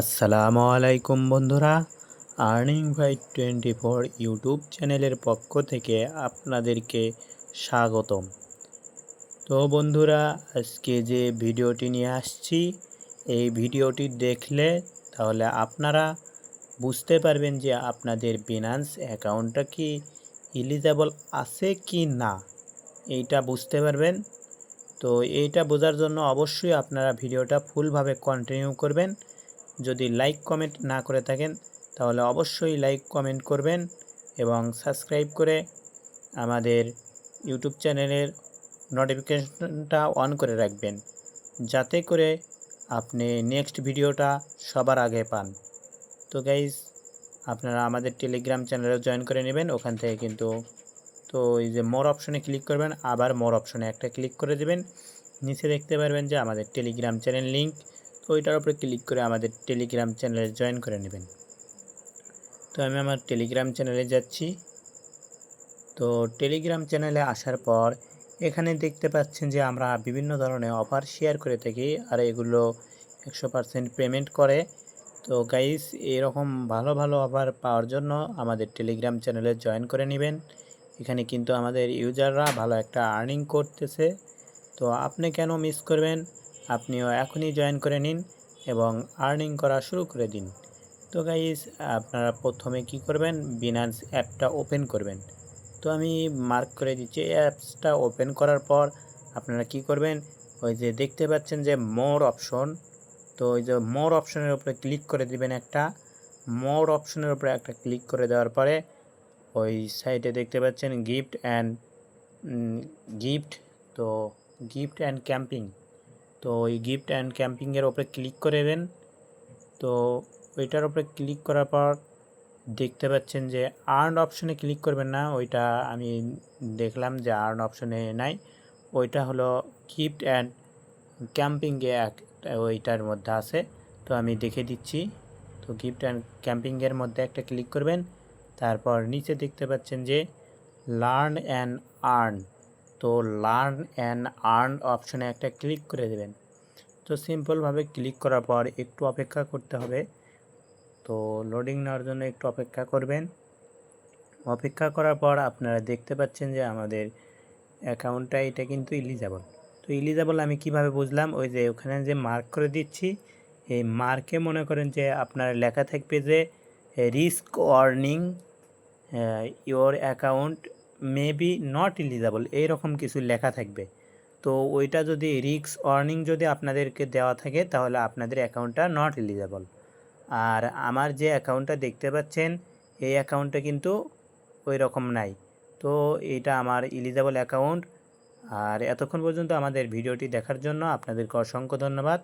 আসসালামু আলাইকুম বন্ধুরা আর্নিং ভাই টোয়েন্টি ফোর ইউটিউব চ্যানেলের পক্ষ থেকে আপনাদেরকে স্বাগতম। তো বন্ধুরা, আজকে যে ভিডিওটি নিয়ে আসছি, এই ভিডিওটি দেখলে তাহলে আপনারা বুঝতে পারবেন যে আপনাদের বিনান্স অ্যাকাউন্টটা কি ইলিজেবল আছে কি না। এইটা বুঝতে পারবেন। তো এইটা বোঝার জন্য অবশ্যই আপনারা ভিডিওটা ফুলভাবে কন্টিনিউ করবেন। যদি লাইক কমেন্ট না করে থাকেন, তাহলে অবশ্যই লাইক কমেন্ট করবেন এবং সাবস্ক্রাইব করে আমাদের ইউটিউব চ্যানেলের নোটিফিকেশনটা অন করে রাখবেন, যাতে করে আপনি নেক্সট ভিডিওটা সবার আগে পান। তো গাইজ আপনারা আমাদের টেলিগ্রাম চ্যানেলে জয়েন করে নেবেন, ওখান থেকে কিন্তু তো এই যে মোর অপশনে ক্লিক করবেন, আবার মোর অপশনে একটা ক্লিক করে দেবেন। নিচে দেখতে পারবেন যে আমাদের টেলিগ্রাম চ্যানেল লিঙ্ক তো ওইটার উপরে ক্লিক করে আমাদের টেলিগ্রাম চ্যানেলে জয়েন করে নেবেন। তো আমি আমার টেলিগ্রাম চ্যানেলে যাচ্ছি। তো টেলিগ্রাম চ্যানেলে আসার পর এখানে দেখতে পাচ্ছেন যে আমরা বিভিন্ন ধরনের অফার শেয়ার করে থাকি আর এগুলো একশো পারসেন্ট পেমেন্ট করে। তো গাইস এরকম ভালো ভালো অফার পাওয়ার জন্য আমাদের টেলিগ্রাম চ্যানেলে জয়েন করে নেবেন। এখানে কিন্তু আমাদের ইউজাররা ভালো একটা আর্নিং করতেছে। তো আপনি কেন মিস করবেন? আপনিও এখনই জয়েন করে নিন এবং আর্নিং করা শুরু করে দিন। তো গাইজ, আপনারা প্রথমে কি করবেন? বিনান্স অ্যাপটা ওপেন করবেন। তো আমি মার্ক করে দিচ্ছি, এই অ্যাপসটা ওপেন করার পর আপনারা কি করবেন? ওই যে দেখতে পাচ্ছেন যে মোর অপশন তো ওই যে মোর অপশনের উপরে ক্লিক করে দিবেন একটা। মোর অপশনের উপরে একটা ক্লিক করে দেওয়ার পরে ওই সাইটে দেখতে পাচ্ছেন গিফট অ্যান্ড গিফট তো গিফট অ্যান্ড ক্যাম্পিং তো ওই গিফট অ্যান্ড ক্যাম্পিংয়ের ওপরে ক্লিক করে দেন। তো ওইটার উপরে ক্লিক করার পর দেখতে পাচ্ছেন যে আর্ন অপশনে ক্লিক করবেন না, ওইটা আমি দেখলাম যে আর্ন অপশনে নাই। ওইটা হলো গিফট অ্যান্ড ক্যাম্পিংয়ে এক, ওইটার মধ্যে আছে। তো আমি দেখে দিচ্ছি। তো গিফট অ্যান্ড ক্যাম্পিংয়ের মধ্যে একটা ক্লিক করবেন। তারপর নিচে দেখতে পাচ্ছেন যে লার্ন অ্যান্ড আর্ন তো লার্ন অ্যান্ড আর্ন অপশনে একটা ক্লিক করে দেবেন। তো সিম্পলভাবে ক্লিক করার পর একটু অপেক্ষা করতে হবে। তো লোডিং নেওয়ার জন্য একটু অপেক্ষা করবেন। অপেক্ষা করার পর আপনারা দেখতে পাচ্ছেন যে আমাদের অ্যাকাউন্টটা এটা কিন্তু ইলিজেবল তো ইলিজেবল আমি কীভাবে বুঝলাম? ওই যে ওখানে যে মার্ক করে দিচ্ছি, এই মার্কে মনে করেন যে আপনার লেখা থাকবে যে risk warning your account may be not eligible এইরকম কিছু লেখা থাকবে। তো ওইটা যদি রিক্স ওয়ার্নিং যদি আপনাদেরকে দেওয়া থাকে, তাহলে আপনাদের অ্যাকাউন্টটা নট ইলিজেবল আর আমার যে অ্যাকাউন্টটা দেখতে পাচ্ছেন, এই অ্যাকাউন্টটা কিন্তু ওই রকম নাই। তো এটা আমার ইলিজেবল অ্যাকাউন্ট আর এতক্ষণ পর্যন্ত আমাদের ভিডিওটি দেখার জন্য আপনাদেরকে অসংখ্য ধন্যবাদ।